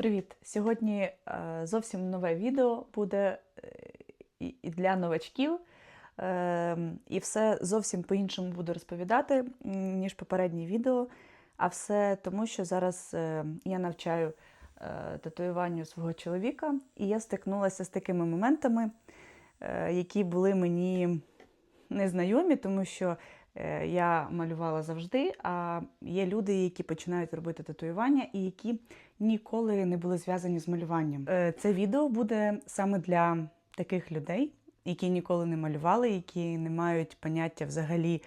Привіт! Сьогодні е, зовсім нове відео буде е, і для новачків. Е, І все зовсім по-іншому буду розповідати, ніж попереднє відео. А все тому, що зараз е, я навчаю татуюванню свого чоловіка, і я стикнулася з такими моментами, які були мені незнайомі, тому що я малювала завжди, а є люди, які починають робити татуювання і які ніколи не були зв'язані з малюванням. Е, Це відео буде саме для таких людей, які ніколи не малювали, які не мають поняття взагалі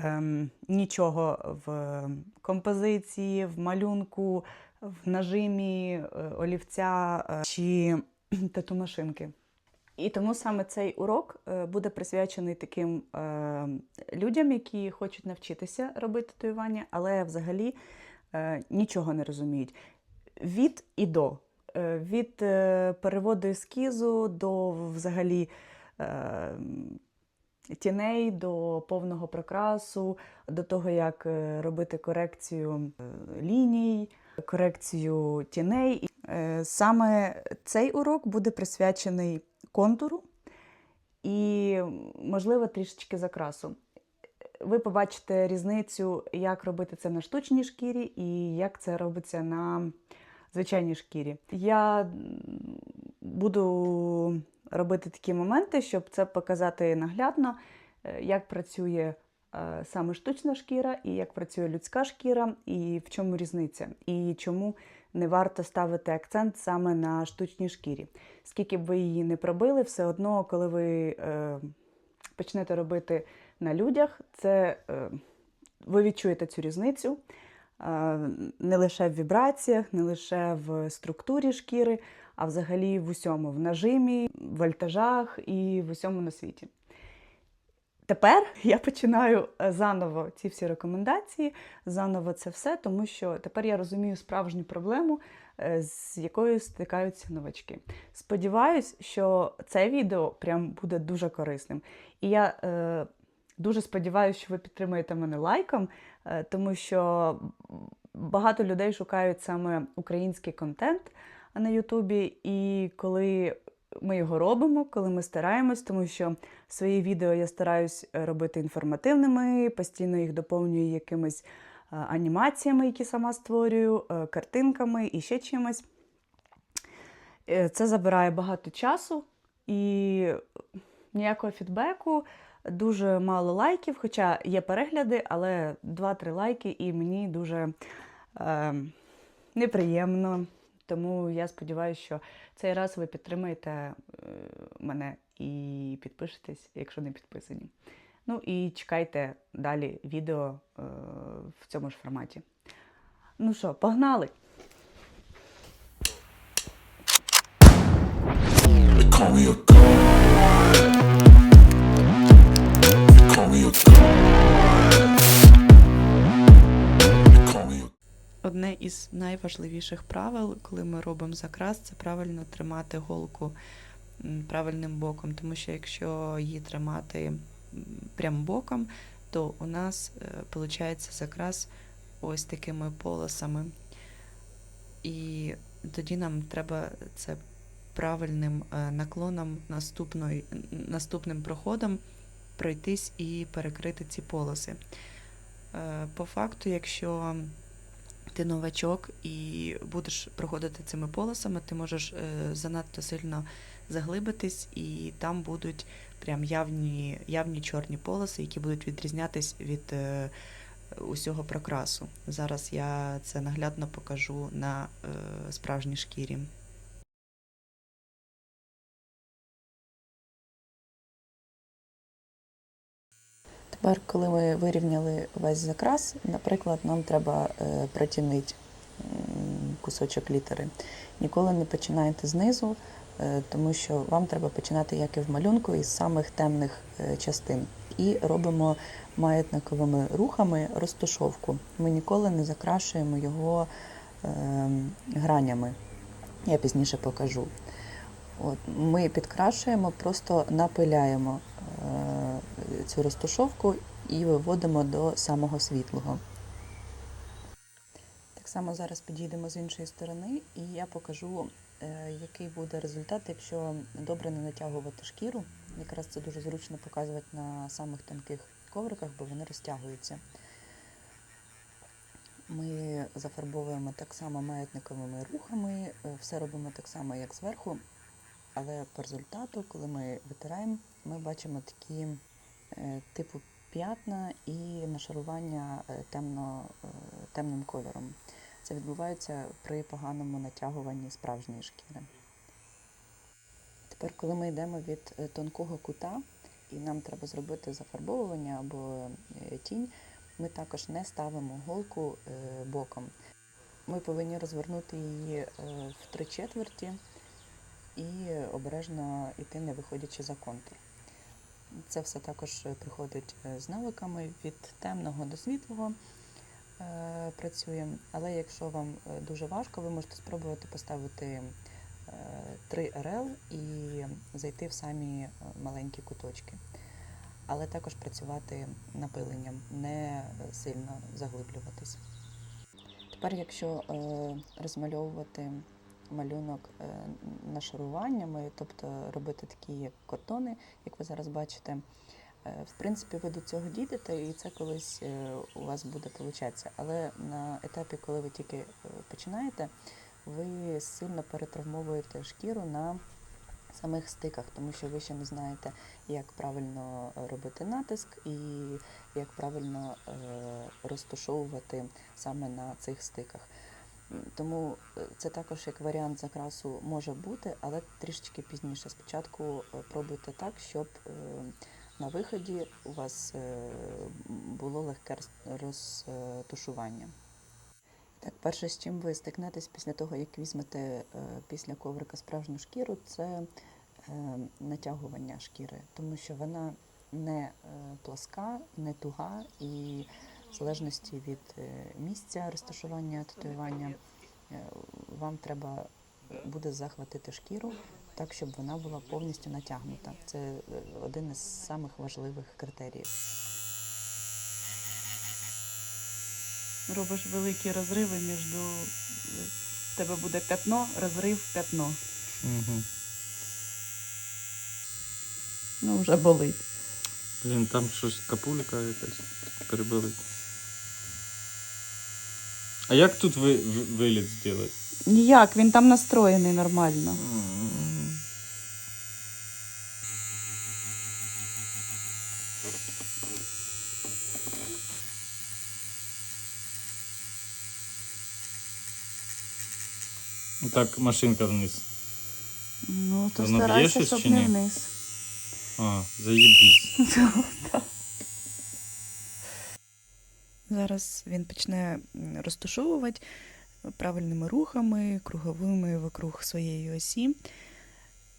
ем, нічого в композиції, в малюнку, в нажимі е, олівця е, чи тату-машинки. І тому саме цей урок е, буде присвячений таким е, людям, які хочуть навчитися робити татуювання, але взагалі е, нічого не розуміють. Від і до. Е, Від е, переводу ескізу до взагалі е, тіней, до повного прокрасу, до того, як е, робити корекцію е, ліній, корекцію тіней. Е, Саме цей урок буде присвячений контуру і, можливо, трішечки закрасу. Ви побачите різницю, як робити це на штучній шкірі і як це робиться на звичайній шкірі. Я буду робити такі моменти, щоб це показати наглядно, е, як працює е, саме штучна шкіра, і як працює людська шкіра, і в чому різниця, і чому не варто ставити акцент саме на штучній шкірі. Скільки б ви її не пробили, все одно, коли ви е, почнете робити на людях, це е, ви відчуєте цю різницю е, не лише в вібраціях, не лише в структурі шкіри, а взагалі в усьому, в нажимі, вольтажах і в усьому на світі. Тепер я починаю е, заново ці всі рекомендації, заново це все, тому що тепер я розумію справжню проблему, е, з якою стикаються новачки. Сподіваюсь, що це відео прям буде дуже корисним. І я е, дуже сподіваюся, що ви підтримаєте мене лайком, е, тому що багато людей шукають саме український контент на Ютубі, і коли ми його робимо, коли ми стараємось, тому що свої відео я стараюсь е, робити інформативними, постійно їх доповнюю якимись е, анімаціями, які сама створюю, е, картинками і ще чимось. Це забирає багато часу і ніякого фідбеку, дуже мало лайків, хоча є перегляди, але 2-3 лайки, і мені дуже е, неприємно. Тому я сподіваюся, що цей раз ви підтримаєте е, мене і підпишетесь, якщо не підписані. Ну і чекайте далі відео е, в цьому ж форматі. Ну що, погнали! Call me a god. Call me a god. Одне із найважливіших правил, коли ми робимо закрас, це правильно тримати голку правильним боком, тому що якщо її тримати прям боком, то у нас виходить закрас ось такими полосами. І тоді нам треба це правильним е, наклоном наступним проходом пройтись і перекрити ці полоси. Е, По факту, якщо ти новачок і будеш проходити цими полосами, ти можеш е, занадто сильно заглибитись, і там будуть прям явні, явні чорні полоси, які будуть відрізнятись від е, усього прокрасу. Зараз я це наглядно покажу на е, справжній шкірі. Тепер, коли ми вирівняли весь закрас, наприклад, нам треба е, протінити кусочок літери. Ніколи не починайте знизу, е, тому що вам треба починати, як і в малюнку, із самих темних е, частин. І робимо маятниковими рухами розташовку. Ми ніколи не закрашуємо його гранями. Я пізніше покажу. От, ми підкрашуємо, просто напиляємо цю розташовку і виводимо до самого світлого. Так само зараз підійдемо з іншої сторони, і я покажу, е, який буде результат, якщо добре не натягувати шкіру. Якраз це дуже зручно показувати на самих тонких ковриках, бо вони розтягуються. Ми зафарбовуємо так само маятниковими рухами, е, все робимо так само, як зверху, але по результату, коли ми витираємо, ми бачимо такі типу п'ятна і нашарування е, темно, е, темним кольором. Це відбувається при поганому натягуванні справжньої шкіри. Тепер, коли ми йдемо від е, тонкого кута, і нам треба зробити зафарбовування або е, тінь, ми також не ставимо голку е, боком. Ми повинні розвернути її е, в три четверті і обережно йти, не виходячи за контур. Це все також е, приходить е, з навиками від темного до світлого е, працюємо. Але якщо вам дуже важко, ви можете спробувати поставити е, 3 РЛ і зайти в самі маленькі куточки. Але також працювати напиленням, не сильно заглиблюватись. Тепер, якщо розмальовувати малюнок е, нашаруваннями, тобто робити такі кордони, як ви зараз бачите, е, в принципі, ви до цього дійдете, і це колись е, у вас буде получатися. Але на етапі, коли ви тільки починаєте, ви сильно перетравмовуєте шкіру на самих стиках, тому що ви ще не знаєте, як правильно робити натиск і як правильно розташовувати саме на цих стиках. Тому е, це також як варіант закрасу може бути, але трішечки пізніше. Спочатку е, пробуйте так, щоб е, на виході у вас було легке розтушування. Так, перше, з чим ви стикнетесь після того, як візьмете після коврика справжню шкіру, це натягування шкіри, тому що вона не пласка, не туга, і в залежності від е, місця розташування татуювання, е, вам треба буде захватити шкіру так, щоб вона була повністю натягнута. Це е, один із самих важливих критеріїв. Робиш великі розриви між в тебе буде п'ятно, розрив, п'ятно. Угу. Ну, вже болить. Блін, там щось капулька якась перебили. А як тут ви, ви- виліт зробити? Ніяк, він там настроєний нормально. Так, машинка вниз. Ну, то Воно б'є старайся, щось щоб чи не ні? вниз. А, заєбісь. Зараз він почне розташовувати правильними рухами, круговими вокруг своєї осі.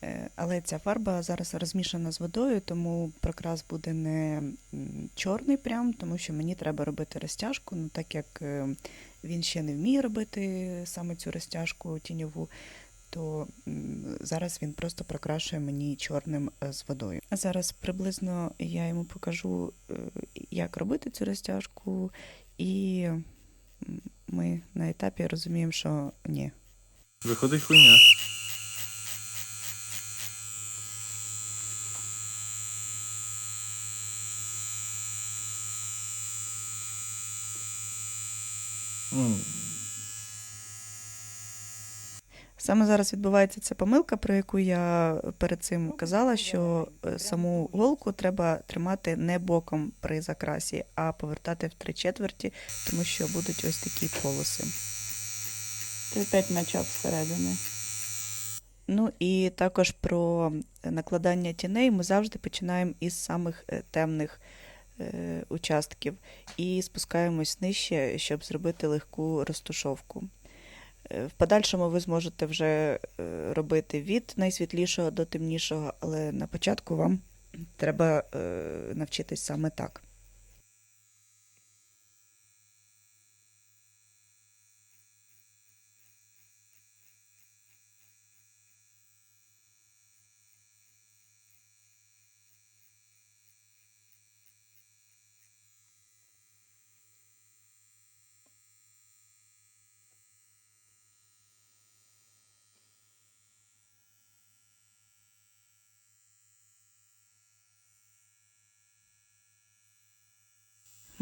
Е, Але ця фарба зараз розмішана з водою, тому прокрас буде не чорний прям, тому що мені треба робити розтяжку. Ну, так як е, він ще не вміє робити саме цю розтяжку тіньову, то зараз він просто прокрашує мені чорним е, з водою. А зараз приблизно я йому покажу, е, як робити цю розтяжку, і ми на етапі розуміємо, що ні. Виходить хуйня. М, Саме зараз відбувається ця помилка, про яку я перед цим казала, що е, саму голку треба тримати не боком при закрасі, а повертати в три четверті, тому що будуть ось такі полоси. Ти опять начав всередини. Ну і також про накладання тіней ми завжди починаємо із самих е, темних е, участків і спускаємось нижче, щоб зробити легку розтушовку. Е, В подальшому ви зможете вже е, робити від найсвітлішого до темнішого, але на початку вам треба е, навчитись саме так.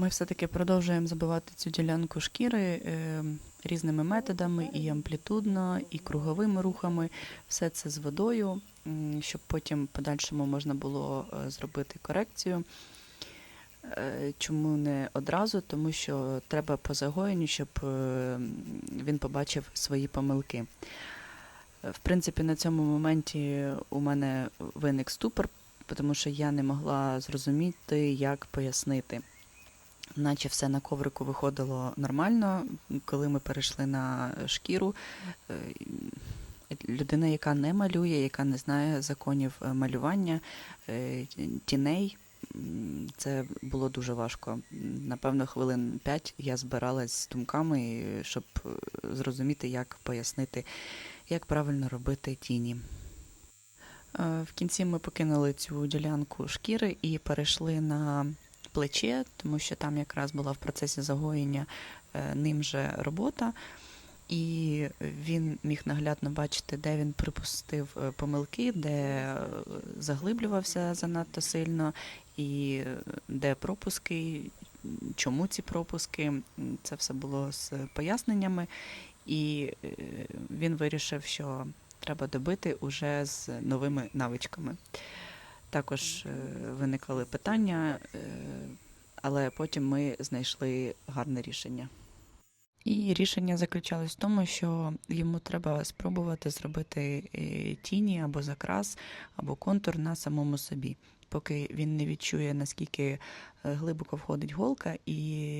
Ми все-таки продовжуємо забивати цю ділянку шкіри е, різними методами, і амплітудно, і круговими рухами. Все це з водою, щоб потім подальшому можна було е, зробити корекцію. Е, Чому не одразу? Тому що треба по загоєнню, щоб він побачив свої помилки. В принципі, на цьому моменті у мене виник ступор, тому що я не могла зрозуміти, як пояснити. Наче все на коврику виходило нормально, коли ми перейшли на шкіру. е, Людина, яка не малює, яка не знає законів е, малювання, е, тіней, це було дуже важко. Напевно, хвилин п'ять я збиралась з думками, щоб зрозуміти, як пояснити, як правильно робити тіні. В кінці ми покинули цю ділянку шкіри і перейшли на плече, тому що там якраз була в процесі загоєння е, ним же робота. І він міг наглядно бачити, де він припустив е, помилки, де е, заглиблювався занадто сильно, і де пропуски, чому ці пропуски. Це все було з поясненнями. І він вирішив, що треба добити уже з новими навичками. Також е, виникали питання, е, але потім ми знайшли гарне рішення. І рішення заключалось в тому, що йому треба спробувати зробити е, тіні або закрас, або контур на самому собі, поки він не відчує, наскільки глибоко входить голка, і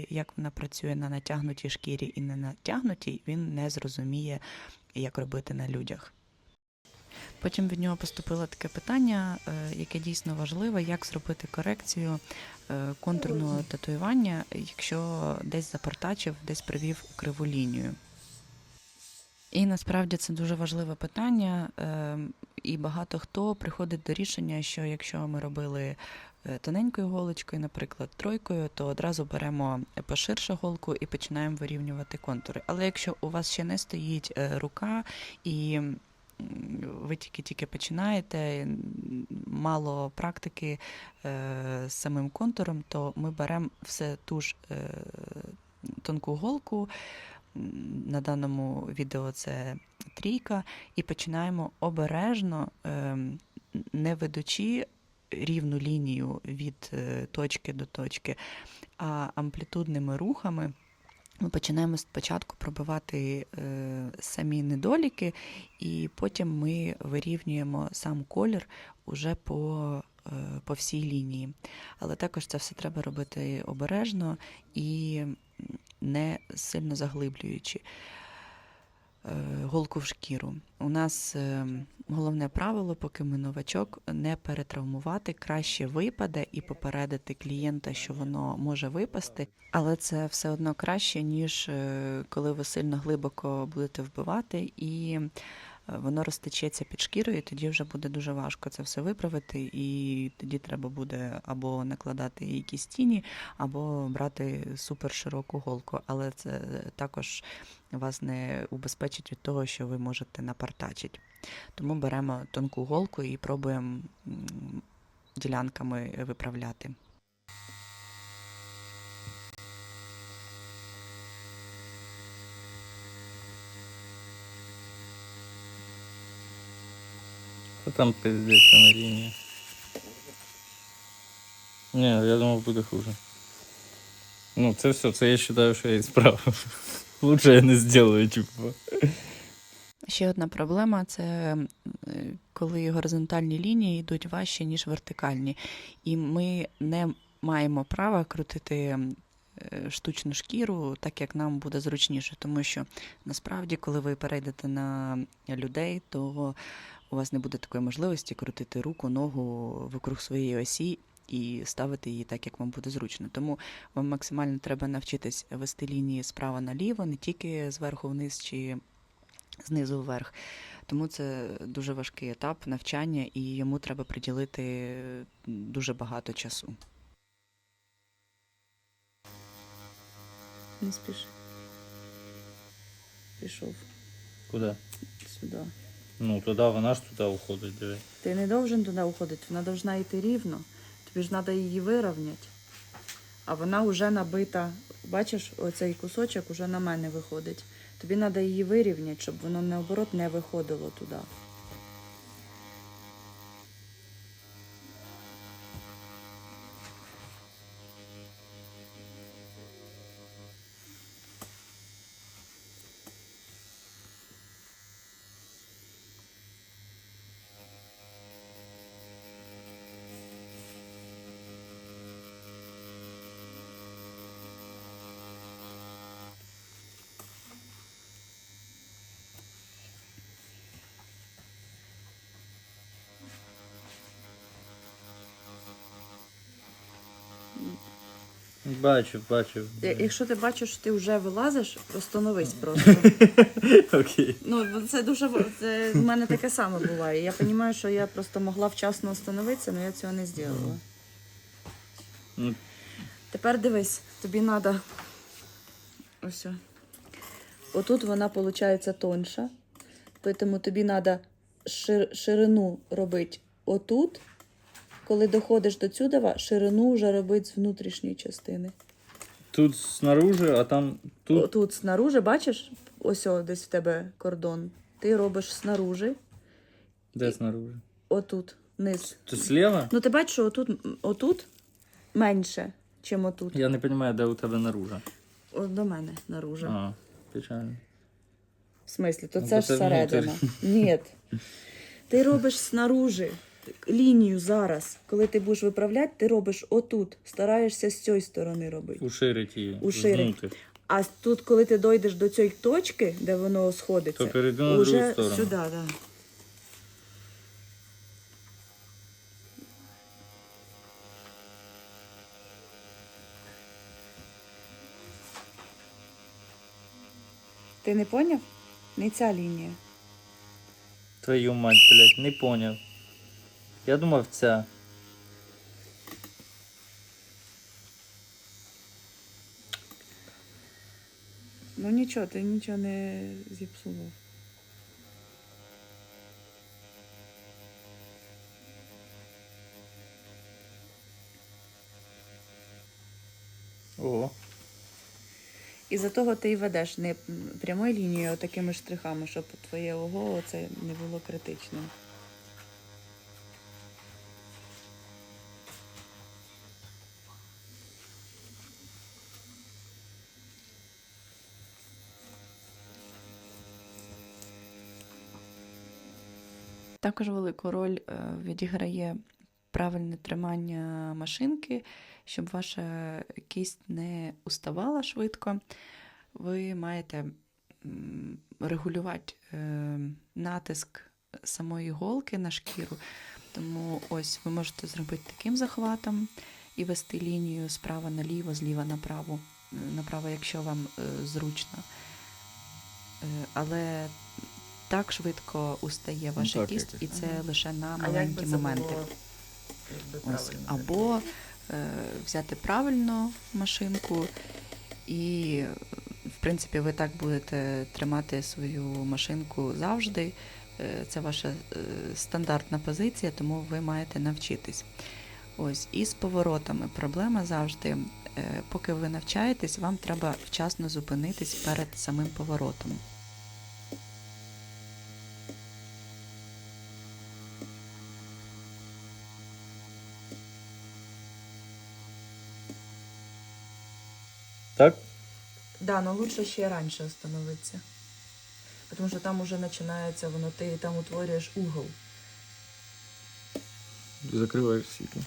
як вона працює на натягнутій шкірі і не натягнутій, він не зрозуміє, як робити на людях. Потім від нього поступило таке питання, е, яке дійсно важливе, як зробити корекцію е, контурного татуювання, якщо десь запартачив, десь привів криву лінію. І насправді це дуже важливе питання, е, і багато хто приходить до рішення, що якщо ми робили тоненькою голочкою, наприклад, тройкою, то одразу беремо поширше голку і починаємо вирівнювати контури. Але якщо у вас ще не стоїть рука і ви тільки-тільки починаєте, мало практики з самим контуром, то ми беремо все ту ж е, тонку голку. На даному відео це трійка, і починаємо обережно, ем, не ведучи рівну лінію від е, точки до точки, а амплітудними рухами. Ми починаємо спочатку пробивати е, самі недоліки, і потім ми вирівнюємо сам колір уже по, е, по всій лінії. Але також це все треба робити обережно і не сильно заглиблюючи голку в шкіру. У нас е, головне правило, поки ми новачок, не перетравмувати, краще випаде і попередити клієнта, що воно може випасти, але це все одно краще, ніж е, коли ви сильно глибоко будете вбивати і е, воно розтечеться під шкірою, і тоді вже буде дуже важко це все виправити, і тоді треба буде або накладати якісь тіні, або брати супер широку голку. Але це також вас не убезпечить від того, що ви можете напартачити. Тому беремо тонку голку і пробуємо ділянками виправляти. Та там пиздець на лінії. Ні, я думав буде хуже. Ну, це все, це я вважаю, що я і справив. Лучше я не зроблю, типу. Ще одна проблема це е, коли горизонтальні лінії йдуть важче, ніж вертикальні. І ми не маємо права крутити е, штучну шкіру так, як нам буде зручніше. Тому що насправді, коли ви перейдете на людей, то у вас не буде такої можливості крутити руку, ногу вокруг своєї осі. І ставити її так, як вам буде зручно. Тому вам максимально треба навчитись вести лінії справа наліво, не тільки зверху вниз чи знизу вверх. Тому це дуже важкий етап навчання, і йому треба приділити дуже багато часу. Не спіши. Пішов Куди? сюди. Ну, туди вона ж туди уходить, диви. Ти не должен туди уходити, вона повинна йти рівно. Тобі ж треба її вирівняти. а вона вже набита. Бачиш, оцей кусочок вже на мене виходить. Тобі треба її вирівняти, щоб воно наоборот не виходило туди. Бачив, бачив. Якщо ти бачиш, що ти вже вилазиш, остановись просто. Окей. Ну, це дуже в- це в мене таке саме буває. Я розумію, що я просто могла вчасно остановитися, але я цього не зробила. Ну. Тепер дивись, тобі треба. Ось. о. Отут вона виходить тонша. Тому тобі треба ширину робити отут. Коли доходиш до сюди, ширину вже робити з внутрішньої частини. Тут снаружи, а там тут. Тут снаружи, бачиш, ось о, десь в тебе кордон. Ти робиш снаружи, Де снаружи? отут, низ. Тут слева? Ну ти бачиш, що отут, отут менше, чим отут. Я не розумію, де у тебе наружа. О, до мене наружу. А, печально. В смислі, то Ну, це бо ж це середина. Ні. Ти робиш снаружи лінію зараз. Коли ти будеш виправляти, ти робиш отут. Стараєшся з цієї сторони робити. Уширить її. Уширить. А тут, коли ти дойдеш до цієї точки, де воно сходиться, То на другу сторону. сюди, так. Да. Ти не поняв? Не ця лінія. Твою мать, блядь, не поняв. Я думав, ця. Ну нічого, ти нічого не зіпсував. О. І за того ти і ведеш не прямою лінією, а такими штрихами, щоб твоє ого це не було критичним. Також велику роль е, відіграє правильне тримання машинки, щоб ваша кість не уставала швидко. Ви маєте регулювати е, натиск самої голки на шкіру. Тому ось ви можете зробити таким захватом і вести лінію справа наліво, зліва направо, е, направо, якщо вам зручно. Але так швидко устає ваша так кість, якось. і це Мгм. лише на маленькі моменти. було, Ось, або е, взяти правильно машинку, і, в принципі, ви так будете тримати свою машинку завжди. Е, Це ваша е, стандартна позиція, тому ви маєте навчитись. Ось, і з поворотами проблема завжди. е, Поки ви навчаєтесь, вам треба вчасно зупинитись перед самим поворотом. Так? Да, но лучше ще раніше остановитися. Тому що там уже починається воно, ти там утворюєш угол. Закриваєш світло.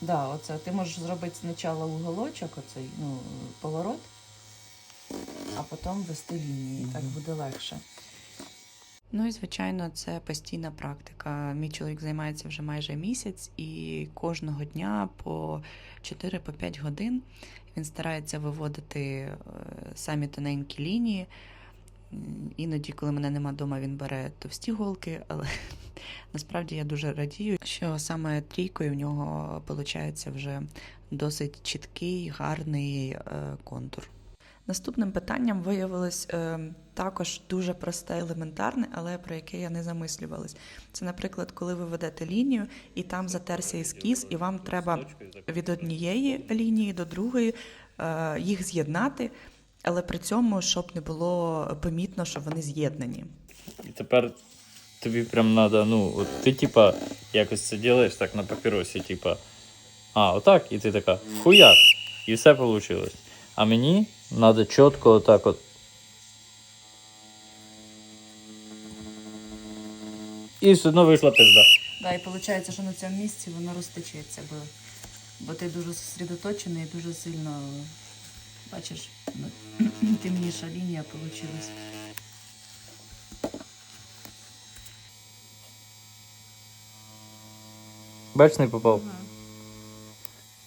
Да, оце ти можеш зробити спочатку уголочок, оцей ну, поворот, а потім вести лінії. Так буде легше. Ну і звичайно, це постійна практика. Мій чоловік займається вже майже місяць, і кожного дня по 4-5 годин він старається виводити е, самі тоненькі лінії. Іноді, коли мене нема вдома, він бере товсті голки, але насправді я дуже радію, що саме трійкою в нього виходить вже досить чіткий, гарний е, контур. Наступним питанням виявилось е, також дуже просте, елементарне, але про яке я не замислювалась. Це, наприклад, коли ви ведете лінію, і там затерся ескіз, і вам треба від однієї лінії до другої е, їх з'єднати, але при цьому, щоб не було помітно, що вони з'єднані. І тепер тобі прям надо, ну, от ти типа якось це робиш так на папіросі, типа. А, отак, і ти така хуяк. І все вийшло. А мені треба чітко отак от. І все одно вийшла пизда. Да, і виходить, що на цьому місці воно розтечеться, бо, бо ти дуже зосередоточений і дуже сильно бачиш, темніша лінія вийшла. Бач, не попав.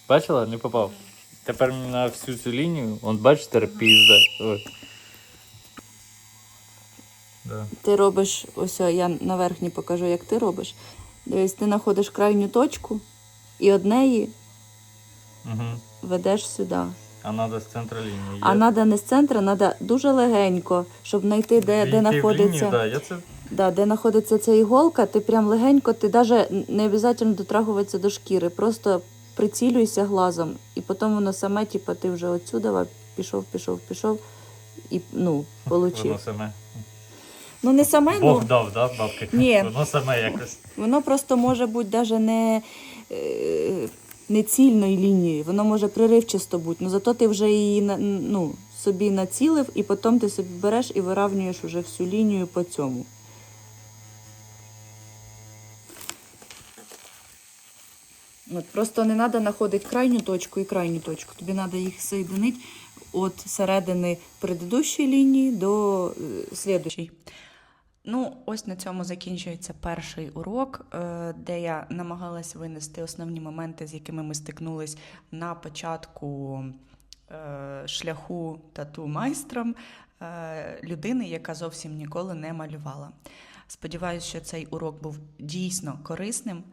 Бачила? Не попав. Тепер на всю цю лінію, он бач, терпізда. Ой. Да. Ти робиш, ось я на верхній покажу, як ти робиш. Дивись, ти знаходиш крайню точку і однеї Угу. ведеш сюди. А треба з центру лінії. А треба не з центру, треба дуже легенько, щоб знайти, де, де знаходиться. Да, я це Да, де знаходиться ця іголка, ти прям легенько, ти навіть не обов'язково дотрагуватися до шкіри, просто прицілюйся глазом, і потім воно саме, типу, ти вже отсюда пішов, пішов, пішов, і ну, воно саме. Ну не саме, Бог ну дав, да, бабки? Ні. Воно саме якось. воно просто може бути навіть не, е, не цільною лінією, воно може приривчасто бути, ну зато ти вже її ну, собі націлив, і потім ти собі береш і виравнюєш уже всю лінію по цьому. От, просто не треба знаходити крайню точку і крайню точку. Тобі треба їх соєдинити від середини предыдущої лінії до е, слідущої. Ну, ось на цьому закінчується перший урок, е, де я намагалась винести основні моменти, з якими ми стикнулись на початку е, шляху тату майстром е, людини, яка зовсім ніколи не малювала. Сподіваюсь, що цей урок був дійсно корисним.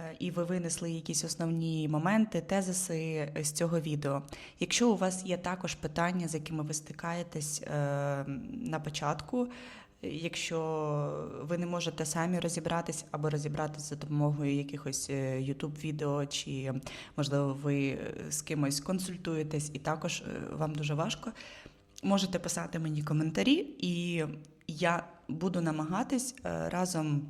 Е, І ви винесли якісь основні моменти, тезиси з цього відео. Якщо у вас є також питання, з якими ви стикаєтесь е, на початку, Якщо ви не можете самі розібратись або розібратись за допомогою якихось е, youtube відео чи можливо ви з кимось консультуєтесь і також вам дуже важко, можете писати мені коментарі, і я буду намагатись разом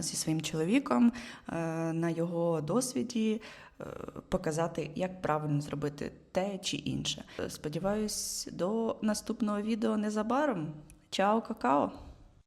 зі своїм чоловіком е, на його досвіді е, показати, як правильно зробити те чи інше. Сподіваюсь, до наступного відео незабаром. Чао, какао!